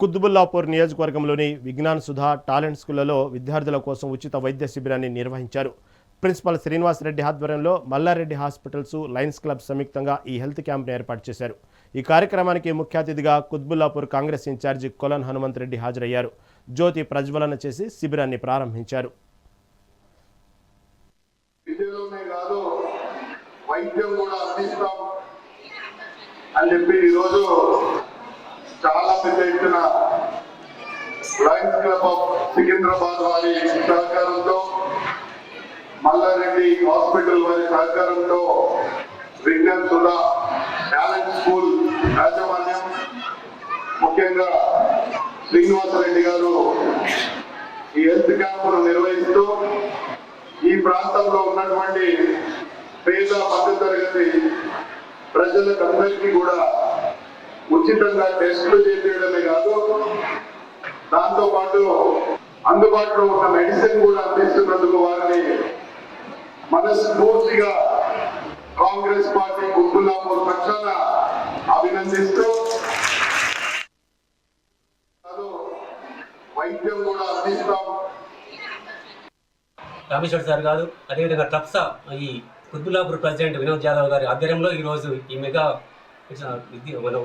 కుత్బుల్లాపూర్ నియోజకవర్గంలోని విజ్ఞాన్ సుధా టాలెంట్ స్కూళ్ళలో విద్యార్థుల కోసం ఉచిత వైద్య శిబిరాన్ని నిర్వహించారు. ప్రిన్సిపల్ శ్రీనివాస్ రెడ్డి ఆధ్వర్యంలో మల్లారెడ్డి హాస్పిటల్స్ లయన్స్ క్లబ్ సంయుక్తంగా ఈ హెల్త్ క్యాంప్ను ఏర్పాటు చేశారు. ఈ కార్యక్రమానికి ముఖ్య అతిథిగా కుత్బుల్లాపూర్ కాంగ్రెస్ ఇన్ఛార్జి కొలన్ హనుమంత్ రెడ్డి హాజరయ్యారు. జ్యోతి ప్రజ్వలన చేసి శిబిరాన్ని ప్రారంభించారు. వైద్యం కూడా అందిస్తాం అని చెప్పి ఈరోజు చాలా పెద్ద ఎత్తున లయన్స్ క్లబ్ ఆఫ్ సికింద్రాబాద్ వారి సహకారంతో మల్లారెడ్డి హాస్పిటల్ వారి సహకారంతో విజ్ఞాన్ సుధా టాలెంట్ స్కూల్ యాజమాన్యం ముఖ్యంగా శ్రీనివాసరెడ్డి గారు ఈ హెల్త్ క్యాంపును నిర్వహిస్తూ ఈ ప్రాంతంలో ఉన్నటువంటి పేద మధ్యతరగతి ప్రజలకు అందరికీ కూడా ఉచితంగా టెస్టులు చేసేయడమే కాదు దాంతో పాటు అందుబాటులో ఉన్న మెడిసిన్ కూడా అందిస్తున్నందుకు వారిని మనస్ఫూర్తిగా కాంగ్రెస్ పార్టీ కుతుల్లాపూర్ పక్షాన అభినందిస్తూ వైద్యం కూడా అందిస్తాం. రామేశ్వర్ సార్ కాదు అదేవిధంగా ట్రప్సా ఈ కుత్బుల్లాపూర్ ప్రెసిడెంట్ వినోద్ జాదవ్ గారి ఆధ్వర్యంలో ఈరోజు ఈ మెగా ఇది మనం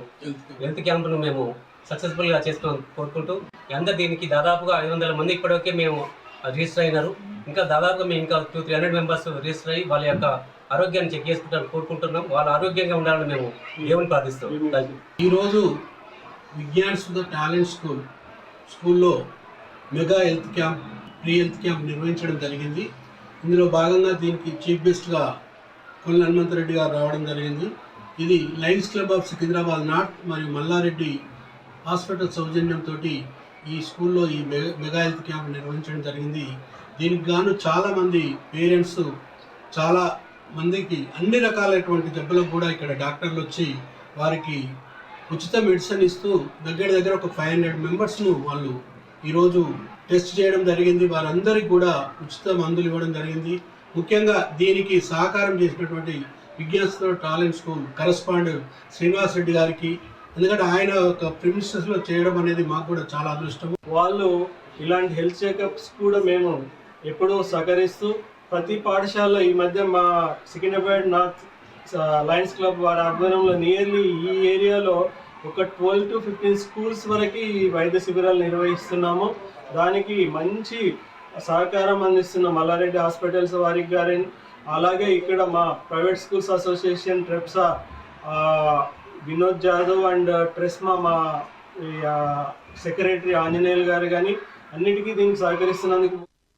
హెల్త్ క్యాంపును మేము సక్సెస్ఫుల్గా చేసుకుని కోరుకుంటూ అందరు దీనికి దాదాపుగా ఐదు వందల మంది ఇప్పటివరకే మేము రిజిస్టర్ అయినారు. ఇంకా దాదాపుగా మేము ఇంకా two three hundred members register అయ్యి వాళ్ళ యొక్క ఆరోగ్యాన్ని చెక్ చేసుకుంటాను కోరుకుంటున్నాం. వాళ్ళ ఆరోగ్యంగా ఉండాలని మేము దేవుని ప్రార్థిస్తాం ఈరోజు విజ్ఞాన్ సుధ టాలెంట్ స్కూల్ స్కూల్లో mega health camp pre health camp నిర్వహించడం జరిగింది. ఇందులో భాగంగా దీనికి చీఫ్ గెస్ట్గా కొల్ల హనుమంతరెడ్డి గారు రావడం జరిగింది. ఇది Lions club of Secunderabad north మరియు మల్లారెడ్డి హాస్పిటల్ సౌజన్యంతో ఈ స్కూల్లో ఈ మెగా మెగా హెల్త్ క్యాంప్ నిర్వహించడం జరిగింది. దీనికి గాను చాలామంది పేరెంట్స్ చాలా మందికి అన్ని రకాలైనటువంటి జబ్బులకు కూడా ఇక్కడ డాక్టర్లు వచ్చి వారికి ఉచిత మెడిసిన్ ఇస్తూ దగ్గర దగ్గర ఒక ఫైవ్ హండ్రెడ్ మెంబర్స్ను వాళ్ళు ఈరోజు టెస్ట్ చేయడం జరిగింది. వారందరికీ కూడా ఉచిత మందులు ఇవ్వడం జరిగింది. ముఖ్యంగా దీనికి సహకారం చేసినటువంటి Vignana talent school correspondent Srinivas Reddy గారికి. ఎందుకంటే ఆయన ఒక ప్రిమిసెస్లో చేయడం అనేది మాకు కూడా చాలా అదృష్టం వాళ్ళు ఇలాంటి హెల్త్ చెకప్స్ కూడా మేము ఎప్పుడూ సహకరిస్తూ ప్రతి పాఠశాలలో ఈ మధ్య మా సికింద్రాబాద్ నార్త్ లయన్స్ క్లబ్ వారి ఆధ్వర్యంలో నియర్లీ ఈ ఏరియాలో ఒక ట్వెల్వ్ టు ఫిఫ్టీన్ స్కూల్స్ వరకు ఈ వైద్య శిబిరాలు నిర్వహిస్తున్నాము. దానికి మంచి సహకారం అందిస్తున్న మల్లారెడ్డి హాస్పిటల్స్ వారికి గారి అలాగే ఇక్కడ మా ప్రైవేట్ స్కూల్స్ అసోసియేషన్ ట్రెప్సా ఆ, వినోద్ జాదవ్ అండ్ ట్రెస్మా మా సెక్రటరీ ఆంజనేయులు గారు కానీ అన్నిటికీ దీనికి సహకరిస్తున్నందుకు